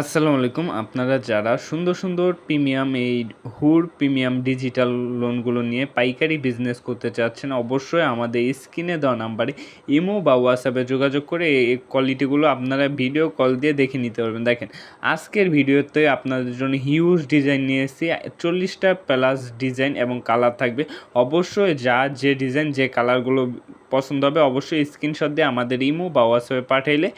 আসসালামু আলাইকুম। আপনারা যারা সুন্দর সুন্দর প্রিমিয়াম, এই হুর প্রিমিয়াম ডিজিটাল লোনগুলো নিয়ে পাইকারি বিজনেস করতে চাচ্ছেন, অবশ্যই আমাদের স্ক্রিনে দেওয়া নাম্বারে ইমো বা হোয়াটসঅ্যাপে যোগাযোগ করে এই কোয়ালিটিগুলো আপনারা ভিডিও কল দিয়ে দেখে নিতে পারবেন। দেখেন, আজকের ভিডিওতে আপনাদের জন্য হিউজ ডিজাইন নিয়ে এসেছি। চল্লিশটা প্লাস ডিজাইন এবং কালার থাকবে। অবশ্যই যা যে ডিজাইন যে কালারগুলো পছন্দ হবে, অবশ্যই স্ক্রিনশট দিয়ে আমাদের ইমো বা হোয়াটসঅ্যাপে পাঠাইলে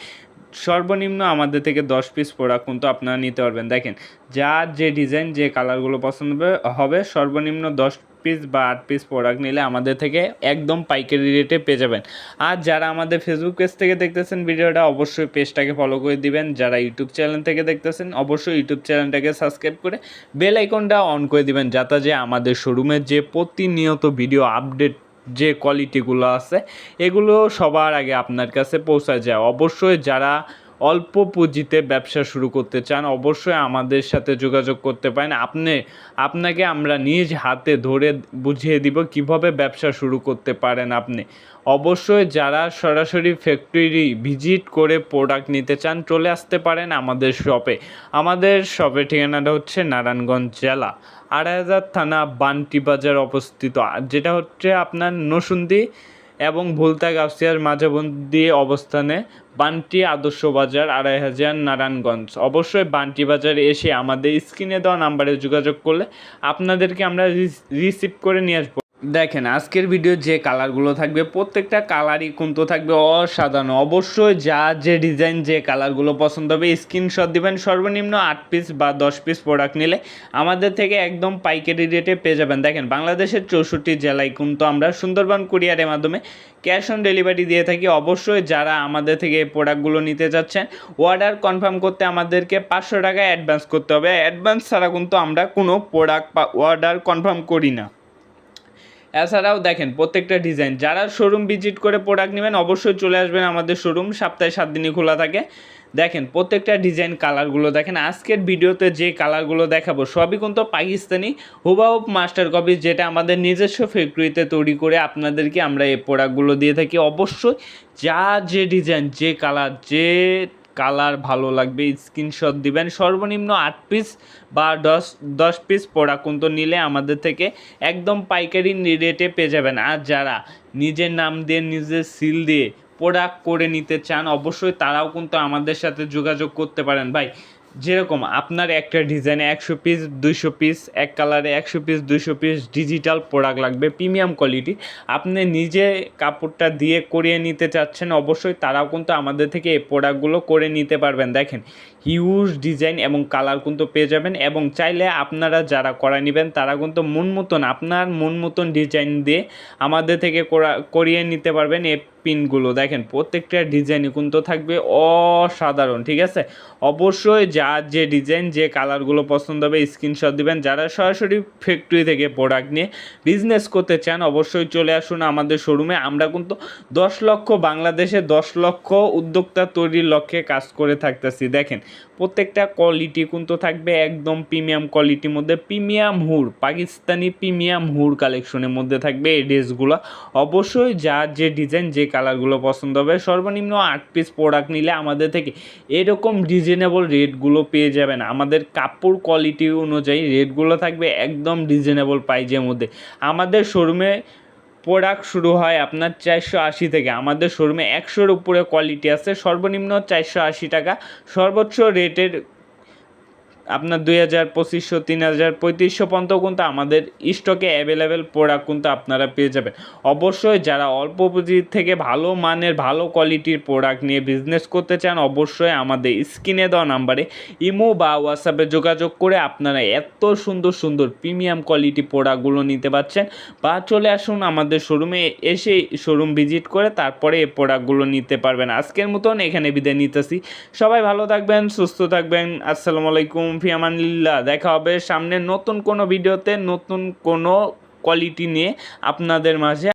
সর্বনিম্ন আমাদের থেকে দশ পিস প্রোডাক্ট কিন্তু আপনারা নিতে পারবেন। দেখেন, যার যে ডিজাইন যে কালারগুলো পছন্দ হবে- সর্বনিম্ন দশ পিস বা আট পিস প্রোডাক্ট নিলে আমাদের থেকে একদম পাইকারি রেটে পেয়ে যাবেন। আর যারা আমাদের ফেসবুক পেজ থেকে দেখতেছেন ভিডিওটা, অবশ্যই পেজটাকে ফলো করে দিবেন। যারা ইউটিউব চ্যানেল থেকে দেখতেছেন, অবশ্যই ইউটিউব চ্যানেলটাকে সাবস্ক্রাইব করে বেল আইকনটা অন করে দিবেন। যাতে যে আমাদের শোরুমের যে প্রতিনিয়ত ভিডিও আপডেট যে কোয়ালিটিগুলো আছে এগুলো সবার আগে আপনার কাছে পৌঁছায় যায়। অবশ্যই যারা অল্প পুঁজিতে ব্যবসা শুরু করতে চান, অবশ্যই আমাদের সাথে যোগাযোগ করতে পারেন। আপনি, আপনাকে আমরা নিজ হাতে ধরে বুঝিয়ে দিব কীভাবে ব্যবসা শুরু করতে পারেন আপনি। অবশ্যই যারা সরাসরি ফ্যাক্টরি ভিজিট করে প্রোডাক্ট নিতে চান, চলে আসতে পারেন আমাদের শপে আমাদের শপের ঠিকানাটা হচ্ছে নারায়ণগঞ্জ জেলা আড়াই হাজার থানা বান্টি বাজার অবস্থিত। যেটা হচ্ছে আপনার নসুন্দি এবং ভুলতা গাউসিয়ার মাঝাবন্দি অবস্থানে বান্টি আদর্শ বাজার আড়াই হাজার নারায়ণগঞ্জ। অবশ্যই বান্টি বাজারে এসে আমাদের স্ক্রিনে দেওয়া নাম্বারে যোগাযোগ করলে আপনাদেরকে আমরা রিসিভ করে নিয়ে আসব। দেখেন, আজকের ভিডিও যে কালারগুলো থাকবে, প্রত্যেকটা কালারই কিন্তু থাকবে অসাধারণ। অবশ্যই যা যে ডিজাইন যে কালারগুলো পছন্দ হবে স্ক্রিনশট দিবেন, সর্বনিম্ন আট পিস বা দশ পিস প্রোডাক্ট নিলে আমাদের থেকে একদম পাইকারি রেটে পেয়ে যাবেন। দেখেন, বাংলাদেশের চৌষট্টি জেলায় কিন্তু আমরা সুন্দরবন কুরিয়ারের মাধ্যমে ক্যাশ অন ডেলিভারি দিয়ে থাকি। অবশ্যই যারা আমাদের থেকে এই প্রোডাক্টগুলো নিতে চাচ্ছেন অর্ডার কনফার্ম করতে আমাদেরকে পাঁচশো টাকা অ্যাডভান্স করতে হবে। অ্যাডভান্স ছাড়া কিন্তু আমরা কোনো প্রোডাক্ট বা অর্ডার কনফার্ম করি না। এছাড়াও দেখেন, প্রত্যেকটা ডিজাইন। যারা শোরুম ভিজিট করে প্রোডাক্ট নেবেন, অবশ্যই চলে আসবেন আমাদের শোরুম সপ্তাহে সাত দিনই খোলা থাকে। দেখেন, প্রত্যেকটা ডিজাইন কালারগুলো দেখেন, আজকের ভিডিওতে যে কালারগুলো দেখাবো, সবই কিন্তু পাকিস্তানি হুবাহুব মাস্টার কপি যেটা আমাদের নিজস্ব ফ্যাক্টরিতে তৈরি করে আপনাদেরকে আমরা এই প্রোডাক্টগুলো দিয়ে থাকি। অবশ্যই যা যে ডিজাইন যে কালার যে কালার ভালো লাগবে, স্ক্রিনশট দিবেন। সর্বনিম্ন আট পিস বা দশ দশ পিস প্রোডাক্ট কিন্তু নিলে আমাদের থেকে একদম পাইকারি রেটে পেয়ে যাবেন। আর যারা নিজের নাম দিয়ে, নিজের সিল দিয়ে প্রোডাক্ট করে নিতে চান, অবশ্যই তারাও কিন্তু আমাদের সাথে যোগাযোগ করতে পারেন। ভাই যেরকম আপনার একটা ডিজাইনে একশো পিস দুইশো পিস এক কালারে একশো পিস দুইশো পিস ডিজিটাল প্রোডাক্ট লাগবে প্রিমিয়াম কোয়ালিটি আপনি নিজে কাপড়টা দিয়ে করিয়ে নিতে চাচ্ছেন, অবশ্যই তারাও কিন্তু আমাদের থেকে এই প্রোডাক্টগুলো করে নিতে পারবেন। দেখেন হিউজ ডিজাইন এবং কালার কিন্তু পেয়ে যাবেন এবং চাইলে আপনারা যারা করা নেবেন, তারা কিন্তু মন মতন, আপনার মন মতন ডিজাইন দিয়ে আমাদের থেকে করা, করিয়ে নিতে পারবেন। এই পিনগুলো। দেখেন, প্রত্যেকটা ডিজাইনই কিন্তু থাকবে অসাধারণ, ঠিক আছে? অবশ্যই যার যে ডিজাইন যে কালারগুলো পছন্দ হবে স্ক্রিনশট দিবেন। যারা সরাসরি ফ্যাক্টরি থেকে প্রোডাক্ট নিয়ে বিজনেস করতে চান, অবশ্যই চলে আসুন আমাদের শোরুমে আমরা কিন্তু দশ লক্ষ বাংলাদেশে দশ লক্ষ উদ্যোক্তা তৈরির লক্ষ্যে কাজ করে থাকতেছি। দেখেন, প্রত্যেকটা কোয়ালিটি কিন্তু থাকবে একদম প্রিমিয়াম কোয়ালিটির মধ্যে। প্রিমিয়াম হুর, পাকিস্তানি প্রিমিয়াম হুর কালেকশনের মধ্যে থাকবে এই ড্রেসগুলো অবশ্যই যার যে ডিজাইন যে কালারগুলো পছন্দ হবে। সর্বনিম্ন আট পিস প্রোডাক্ট নিলে আমাদের থেকে এরকম রিজনেবল রেটগুলো পেয়ে যাবেন। আমাদের কাপড় কোয়ালিটি অনুযায়ী রেটগুলো থাকবে একদম রিজনেবল প্রাইজের মধ্যে। আমাদের শোরুমে প্রোডাক্ট শুরু হয় আপনার চারশো আশি থেকে। আমাদের শোরুমে একশোর উপরে কোয়ালিটি আছে, সর্বনিম্ন চারশো আশি টাকা। সর্বোচ্চ রেটের আপনার দুই হাজার পঁচিশশো, তিন হাজার পঁয়ত্রিশশো পর্যন্ত কিন্তু আমাদের স্টকে অ্যাভেলেবেল প্রোডাক্ট কিন্তু আপনারা পেয়ে যাবেন। অবশ্যই যারা অল্প পুঁজি থেকে ভালো মানের, ভালো কোয়ালিটির প্রোডাক্ট নিয়ে বিজনেস করতে চান, অবশ্যই আমাদের স্ক্রিনে দেওয়া নাম্বারে ইমো বা হোয়াটসঅ্যাপে যোগাযোগ করে আপনারা এত সুন্দর সুন্দর প্রিমিয়াম কোয়ালিটি প্রোডাক্টগুলো নিতে পারছেন। বা চলে আসুন আমাদের শোরুমে এসে শোরুম ভিজিট করে তারপরে এই প্রোডাক্টগুলো নিতে পারবেন। আজকের মতন এখানে বিদায় নিতেছি। সবাই ভালো থাকবেন, সুস্থ থাকবেন। আসসালামু আলাইকুম। ফিয়ামানিল্লাহ দেখা হবে সামনে নতুন কোনো ভিডিওতে নতুন কোনো কোয়ালিটি নিয়ে আপনাদের মাঝে।